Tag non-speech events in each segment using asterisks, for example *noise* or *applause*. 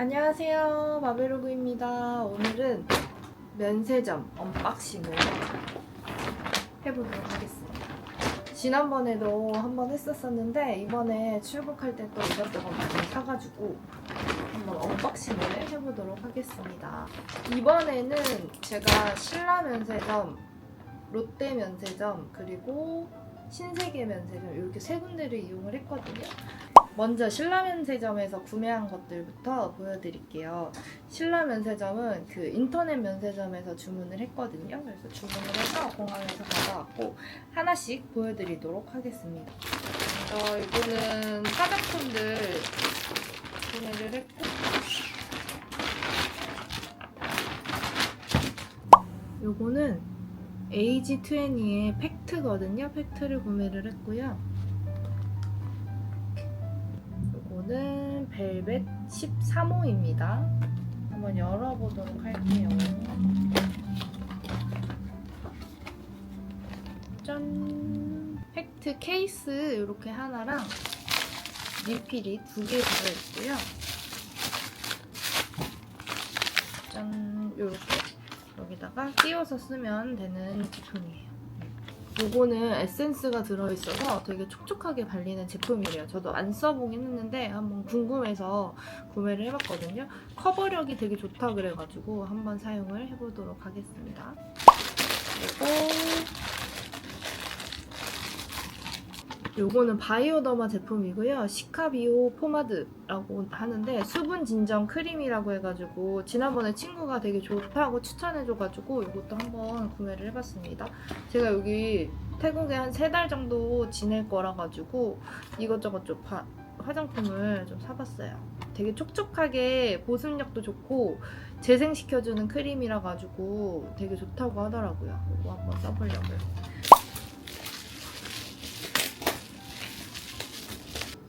안녕하세요. 마베로그입니다. 오늘은 면세점 언박싱을 해보도록 하겠습니다. 지난번에도 한번 했었었는데 이번에 출국할 때 또 이것저것 많이 사가지고 한번 언박싱을 해보도록 하겠습니다. 이번에는 제가 신라 면세점 롯데 면세점 그리고 신세계 면세점 이렇게 세 군데를 이용을 했거든요 먼저 신라면세점에서 구매한 것들부터 보여드릴게요. 신라면세점은 그 인터넷 면세점에서 주문을 했거든요. 그래서 주문을 해서 공항에서 받아왔고 하나씩 보여드리도록 하겠습니다. 어, 이거는 화장품들 구매를 했고 요거는 AG20의 팩트거든요. 팩트를 구매를 했고요. 벨벳 13호입니다. 한번 열어보도록 할게요. 짠! 팩트 케이스 이렇게 하나랑 리필이 두 개 들어있고요. 짠! 이렇게 여기다가 끼워서 쓰면 되는 제품이에요. 요거는 에센스가 들어있어서 되게 촉촉하게 발리는 제품이래요. 저도 안 써보긴 했는데 한번 궁금해서 구매를 해봤거든요. 커버력이 되게 좋다 그래가지고 한번 사용을 해보도록 하겠습니다. 그리고 요거는 바이오더마 제품이고요. 시카비오 포마드라고 하는데 수분 진정 크림이라고 해가지고 지난번에 친구가 되게 좋다고 추천해줘가지고 이것도 한번 구매를 해봤습니다. 제가 여기 태국에 한 세 달 정도 지낼 거라 가지고 이것저것 좀 바- 화장품을 좀 사봤어요. 되게 촉촉하게 보습력도 좋고 재생시켜주는 크림이라 가지고 되게 좋다고 하더라고요. 이거 한번 써보려고요.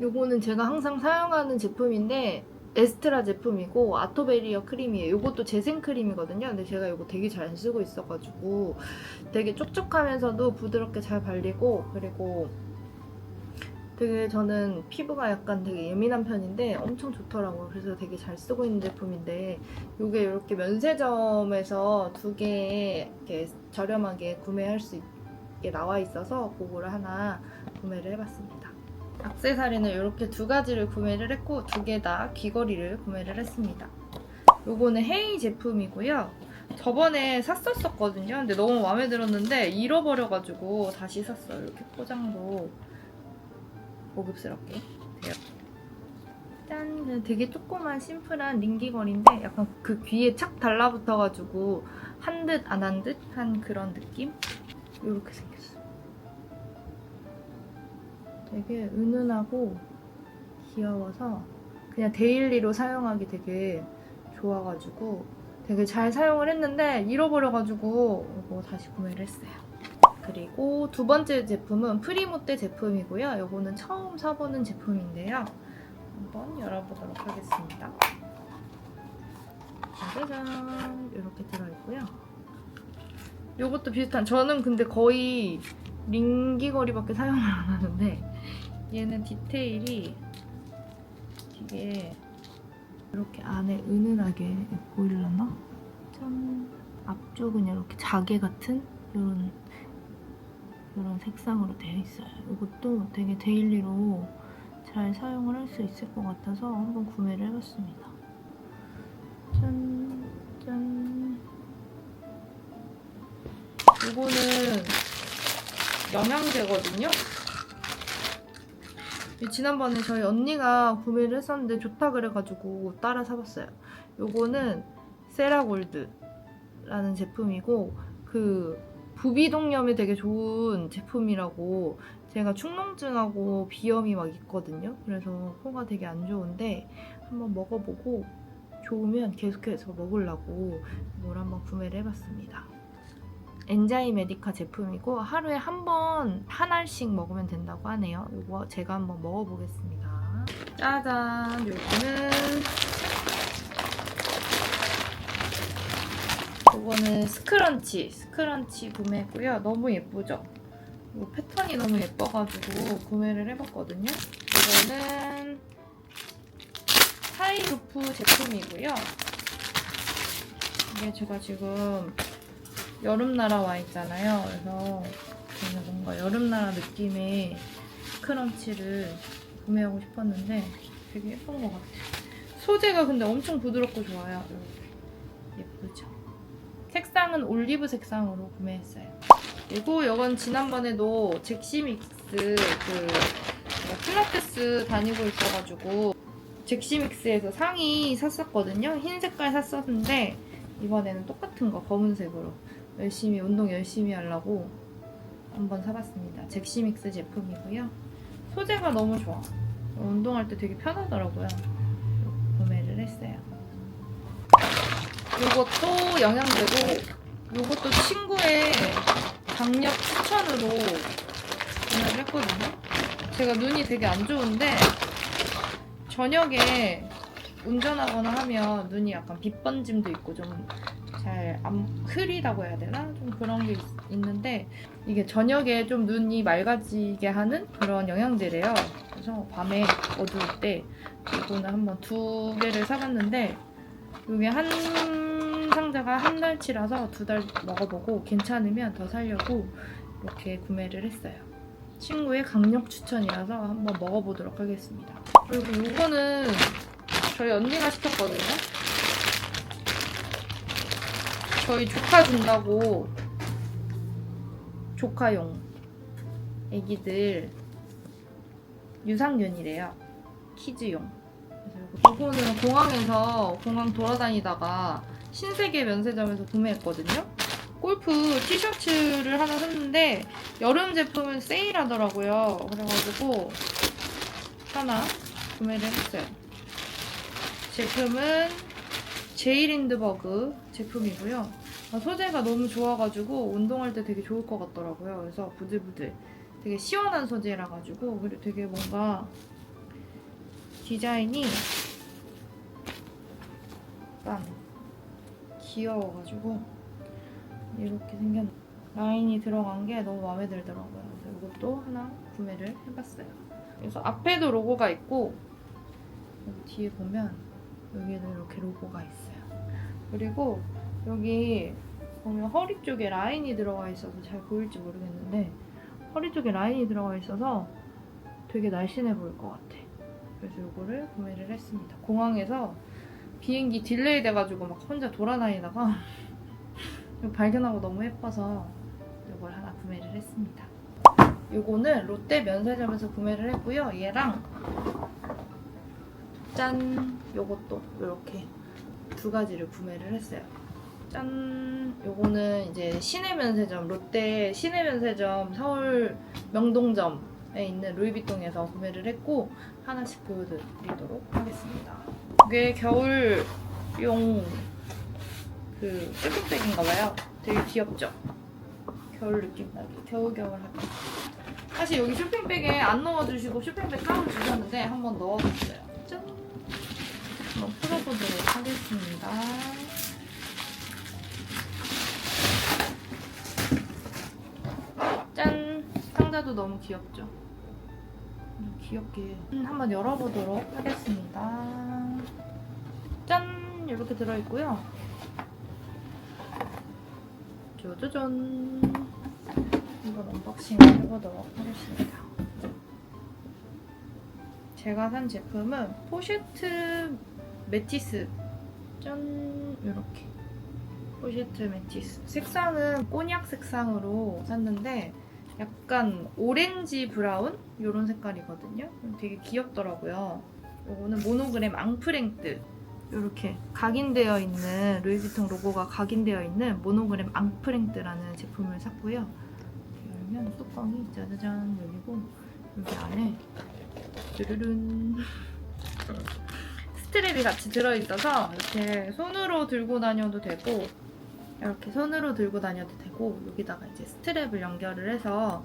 요거는 제가 항상 사용하는 제품인데 에스트라 제품이고 아토베리어 크림이에요. 이것도 재생 크림이거든요. 근데 제가 이거 되게 잘 쓰고 있어가지고 되게 촉촉하면서도 부드럽게 잘 발리고 그리고 되게 저는 피부가 약간 되게 예민한 편인데 엄청 좋더라고요. 그래서 되게 잘 쓰고 있는 제품인데 이게 이렇게 면세점에서 두 개 이렇게 저렴하게 구매할 수 있게 나와 있어서 그거를 하나 구매를 해봤습니다. 악세사리는 이렇게 두 가지를 구매를 했고 두 개 다 귀걸이를 구매를 했습니다. 요거는 헤이 제품이고요. 저번에 샀었었거든요. 근데 너무 마음에 들었는데 잃어버려가지고 다시 샀어요. 이렇게 포장도 고급스럽게 돼요. 짠! 되게 조그만 심플한 링 귀걸이인데 약간 그 귀에 착 달라붙어가지고 한 듯 안 한 듯한 그런 느낌? 이렇게 생겼어요. 되게 은은하고 귀여워서 그냥 데일리로 사용하기 되게 좋아가지고 되게 잘 사용을 했는데 잃어버려가지고 이거 다시 구매를 했어요. 그리고 두 번째 제품은 프리모떼 제품이고요. 이거는 처음 사보는 제품인데요. 한번 열어보도록 하겠습니다. 짜자잔 이렇게 들어있고요. 이것도 비슷한 저는 근데 거의 링기거리밖에 사용을 안 하는데 얘는 디테일이 되게 이렇게 안에 은은하게 보이려나? 짠 앞쪽은 이렇게 자개 같은 이런 이런 색상으로 되어 있어요. 이것도 되게 데일리로 잘 사용을 할 수 있을 것 같아서 한번 구매를 해봤습니다. 짠, 짠. 이거는 영양제거든요. 이 지난번에 저희 언니가 구매를 했었는데 좋다 그래가지고 따라 사봤어요. 요거는 세라골드라는 제품이고 그 부비동염에 되게 좋은 제품이라고 제가 축농증하고 비염이 막 있거든요. 그래서 코가 되게 안 좋은데 한번 먹어보고 좋으면 계속해서 먹으려고 이걸 한번 구매를 해봤습니다. 엔자이 메디카 제품이고 하루에 한 번 한 알씩 먹으면 된다고 하네요. 이거 제가 한번 먹어보겠습니다. 짜잔! 요거는 이거는 스크런치, 스크런치 구매했고요. 너무 예쁘죠? 이 패턴이 너무 예뻐가지고 구매를 해봤거든요. 이거는 하이 하이루프 제품이고요. 이게 제가 지금 여름나라 와 있잖아요. 그래서 저는 뭔가 여름나라 느낌의 크런치를 구매하고 싶었는데 되게 예쁜 것 같아요. 소재가 근데 엄청 부드럽고 좋아요. 예쁘죠? 색상은 올리브 색상으로 구매했어요. 그리고 이건 지난번에도 잭시믹스 그 제가 필라테스 다니고 있어가지고 잭시믹스에서 상의 샀었거든요. 흰 색깔 샀었는데 이번에는 똑같은 거 검은색으로 열심히 운동 열심히 하려고 한번 사봤습니다. 잭시믹스 제품이고요. 소재가 너무 좋아. 운동할 때 되게 편하더라고요. 구매를 했어요. 이것도 영양제고 이것도 친구의 강력 추천으로 구매를 했거든요. 제가 눈이 되게 안 좋은데 저녁에 운전하거나 하면 눈이 약간 빛번짐도 있고 좀 잘 안 흐리다고 해야 되나? 좀 그런 게 있, 있는데 이게 저녁에 좀 눈이 맑아지게 하는 그런 영양제래요. 그래서 밤에 어두울 때 이거는 한번 두 개를 사봤는데 이게 한 상자가 한 달치라서 두 달 먹어보고 괜찮으면 더 사려고 이렇게 구매를 했어요. 친구의 강력 추천이라서 한번 먹어보도록 하겠습니다. 그리고 이거는 저희 언니가 시켰거든요. 저희 조카 준다고 조카용 애기들 유산균이래요. 키즈용. 그래서 이거는 공항에서 공항 돌아다니다가 신세계 면세점에서 구매했거든요. 골프 티셔츠를 하나 샀는데 여름 제품은 세일하더라고요. 그래가지고 하나 구매를 했어요. 제품은 제이린드버그 제품이고요. 아, 소재가 너무 좋아가지고 운동할 때 되게 좋을 것 같더라고요. 그래서 부들부들 되게 시원한 소재라 가지고 그리고 되게 뭔가 디자인이 약간 귀여워가지고 이렇게 생겼 라인이 들어간 게 너무 마음에 들더라고요. 그래서 이것도 하나 구매를 해봤어요. 그래서 앞에도 로고가 있고 뒤에 보면 여기에도 이렇게 로고가 있어요. 그리고 여기 보면 허리 쪽에 라인이 들어가 있어서 잘 보일지 모르겠는데 허리 쪽에 라인이 들어가 있어서 되게 날씬해 보일 것 같아. 그래서 이거를 구매를 했습니다. 공항에서 비행기 딜레이 돼가지고 막 혼자 돌아다니다가 *laughs* 발견하고 너무 예뻐서 이걸 하나 구매를 했습니다. 이거는 롯데 면세점에서 구매를 했고요. 얘랑 짠! 요것도 이렇게 두 가지를 구매를 했어요. 짠! 요거는 이제 시내 면세점, 롯데 시내 면세점 서울 명동점에 있는 루이비통에서 구매를 했고 하나씩 보여드리도록 하겠습니다. 이게 겨울용 그 쇼핑백인가 봐요. 되게 귀엽죠? 겨울 느낌 나게 겨울겨울 하게 사실 여기 쇼핑백에 안 넣어주시고 쇼핑백 따로 주셨는데 한번 넣어봤어요. 짠! 한번 풀어보도록 하겠습니다. 짠! 상자도 너무 귀엽죠? 음, 귀엽게 음, 한번 열어보도록 하겠습니다. 짠! 이렇게 들어있고요. 짜자잔! 이걸 언박싱 해보도록 하겠습니다. 제가 산 제품은 포쉐트 메티스. 짠. 이렇게. 포쉐트 메티스. 색상은 꼬냑 색상으로 샀는데 약간 오렌지 브라운? 이런 색깔이거든요. 되게 귀엽더라고요. 이거는 모노그램 앙프랭트. 이렇게 각인되어 있는 루이비통 로고가 각인되어 있는 모노그램 앙프랭트라는 제품을 샀고요. 열면 뚜껑이 짜자잔 열리고 여기 안에 뚜루룬 *laughs* 스트랩이 같이 들어있어서 이렇게 손으로 들고 다녀도 되고 이렇게 손으로 들고 다녀도 되고 여기다가 이제 스트랩을 연결을 해서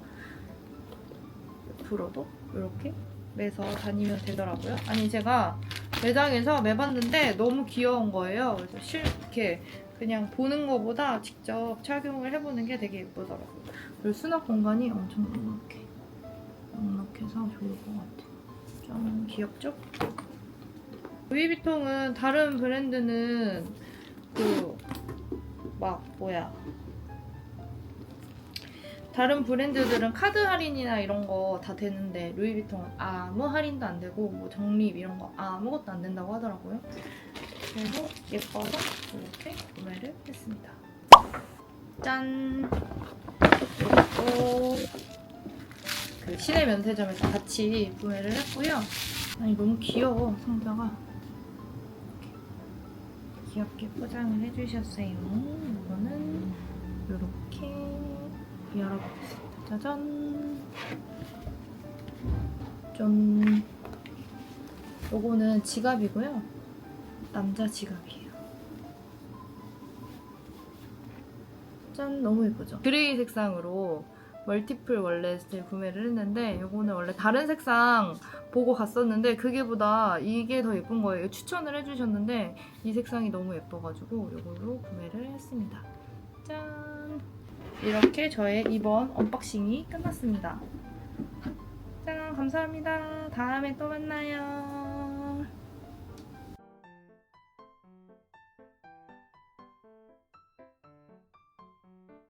옆으로도 이렇게 매서 다니면 되더라고요. 아니 제가 매장에서 매봤는데 너무 귀여운 거예요. 그래서 실 이렇게 그냥 보는 거보다 직접 착용을 해보는 게 되게 예쁘더라고요. 그리고 수납 공간이 엄청 넉넉해. 넉넉해서 좋을 것 같아요. 좀 귀엽죠? 루이비통은 다른 브랜드는 그 막 뭐야 다른 브랜드들은 카드 할인이나 이런 거 다 되는데 루이비통은 아무 할인도 안 되고 뭐 적립 이런 거 아무것도 안 된다고 하더라고요. 그래서 예뻐서 이렇게 구매를 했습니다. 짠! 그리고 그 시내 면세점에서 같이 구매를 했고요. 아니 너무 귀여워 상자가 귀엽게 포장을 해주셨어요. 이거는 이렇게 열어보겠습니다. 짜잔. 짠. 요거는 지갑이고요. 남자 지갑이에요. 짠, 너무 예쁘죠? 그레이 색상으로 멀티플 월렛을 구매를 했는데 요거는 원래 다른 색상 보고 갔었는데 그게보다 이게 더 예쁜 거예요. 추천을 해주셨는데 이 색상이 너무 예뻐가지고 요걸로 구매를 했습니다. 짠! 이렇게 저의 이번 언박싱이 끝났습니다. 짠! 감사합니다. 다음에 또 만나요.